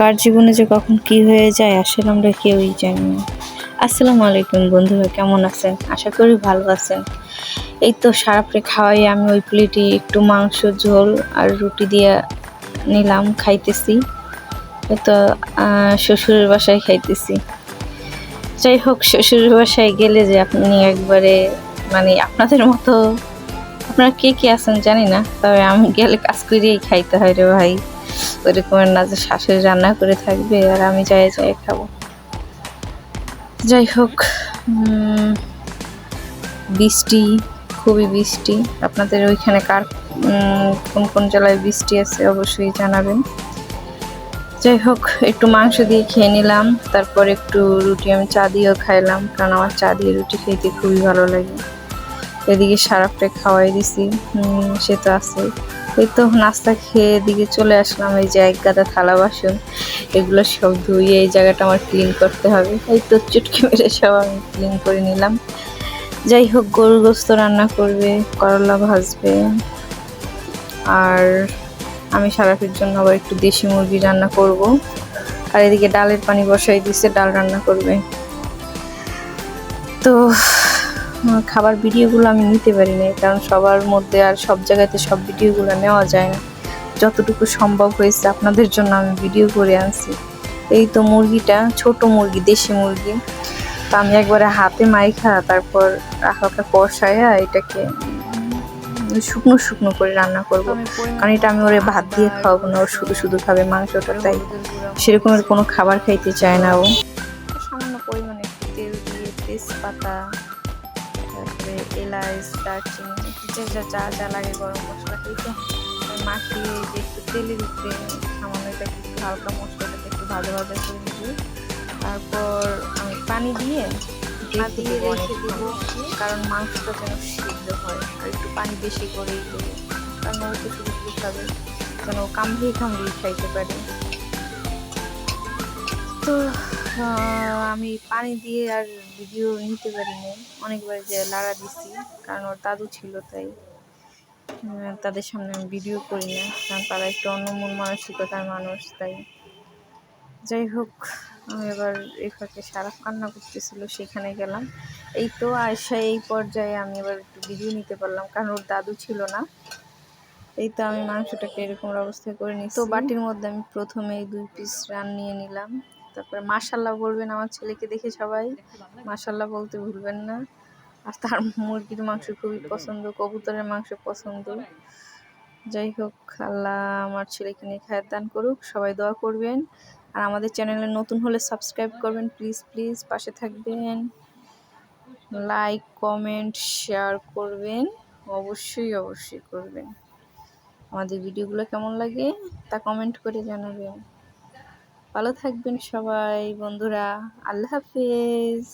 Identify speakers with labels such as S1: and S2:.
S1: কার জীবনে যে কখন কি হয়ে যায় আসলে আমরা কেউই জানি না। আসসালামু আলাইকুম বন্ধুরা কেমন আছেন? আশা করি ভালো আছেন। এই তো সারাপরে খাওয়াই, আমি ওই প্লেটে একটু মাংস, ঝোল আর রুটি দিয়ে নিলাম, খাইতেছি। তো শ্বশুরের বাসায় খাইতেছি। যাই হোক, শ্বশুরের বাসায় গেলে যে আপনি একবারে মানে আপনাদের মতো, আপনারা কে কে আছেন জানি না, তবে আমি গেলে কাজ করিয়েই খাইতে হয় রে ভাই। ওরকমের না যে শাশুড়ি রান্না করে থাকবে আর আমি যাই যাই খাব। যাই হোক বৃষ্টি, খুবই বৃষ্টি। আপনাদের ওইখানে কার কোন কোন জেলায় বৃষ্টি আছে অবশ্যই জানাবেন। যাই হোক, একটু মাংস দিয়ে খেয়ে নিলাম, তারপর একটু রুটি আমি চা দিয়েও খাইলাম, কারণ আমার চা দিয়ে রুটি খেতে খুবই ভালো লাগে। এদিকে সারাপটা খাওয়াই দিছি সে তো আছে এই তো নাস্তা খেয়ে এদিকে চলে আসলাম এই গাদা থালা বাসন। এগুলো সব ধুয়ে এই জায়গাটা আমার ক্লিন করতে হবে। এই তো চুটকি মেরে সব আমি ক্লিন করে নিলাম। যাই হোক, গরুর গোস্ত রান্না করবে, করলা ভাজবে। আর আমি সারাফির জন্য আবার একটু দেশি মুরগি রান্না করব। আর এদিকে ডালের পানি বসাই দিছে, ডাল রান্না করবে। তো খাবার ভিডিওগুলো আমি নিতে পারি না কারণ সবার মধ্যে আর সব জায়গাতে সব ভিডিওগুলো নেওয়া যায় না। যতটুকু সম্ভব হয়েছে আপনাদের জন্য আমি ভিডিও করে আনছি। এই তো মুরগিটা ছোট মুরগি দেশি মুরগি। তো আমি একবারে হাতে মাইখা তারপর হালকা কষায়া এটাকে শুকনো শুকনো করে রান্না করব। কারণ এটা আমি ওরে ভাত দিয়ে খাওয়াবো না ও শুধু শুধু খাবে মাংসটা তাই সেরকমের কোনো খাবার খাইতে চায় না ও। সামান্য পরিমাণে তেল দিয়ে তেজপাতা তারপরে এলাচ দারচিনি যে যা যা যা লাগে গরম মশলা। এই তো মাখিয়ে যে একটু তেলের উপরে সামান্য এটাকে একটু হালকা মশলাটাকে একটু ভাজা ভাজা করে নিবি তারপর আমি পানি দিয়ে দিয়ে রেখে দেবো। কারণ মাংসটা যেন সিদ্ধ হয় আর একটু পানি বেশি করেই দেবো কারণ ও তো শুধু খাবে যেন কামড়িয়ে কামড়িয়ে খাইতে পারে। তো আমি পানি দিয়ে আর ভিডিও নিতে পারিনি। অনেকবার যে লাড়া দিছি কারণ ওর দাদু ছিল তাই তাদের সামনে আমি ভিডিও করি না কারণ তারা একটু অন্য মন মানসিকতার মানুষ তাই। যাই হোক আমি এবার এই ফাঁকে সারাপ কান্না করতেছিল সেখানে গেলাম। এই তো আয়সা এই পর্যায়ে আমি এবার একটু ভিডিও নিতে পারলাম কারণ ওর দাদু ছিল না। এই তো আমি মাংসটাকে এরকম অবস্থায় করে নিই তো বাটির মধ্যে আমি প্রথমে দুই পিস রান নিয়ে নিলাম। তারপরে মাশাল্লাহ বলবেন আমার ছেলেকে দেখে সবাই। মাশাল্লাহ বলতে ভুলবেন না। আর তার মুরগির মাংস খুবই পছন্দ, কবুতরের মাংস পছন্দ। যাই হোক, আল্লাহ আমার ছেলেকে নিয়ে খায়ের দান করুক, সবাই দোয়া করবেন। আর আমাদের চ্যানেলে নতুন হলে সাবস্ক্রাইব করবেন, প্লিজ প্লিজ, পাশে থাকবেন। লাইক, কমেন্ট, শেয়ার করবেন, অবশ্যই অবশ্যই করবেন। আমাদের ভিডিওগুলো কেমন লাগে তা কমেন্ট করে জানাবেন। ভালো থাকবেন সবাই বন্ধুরা আল্লাহ হাফেজ।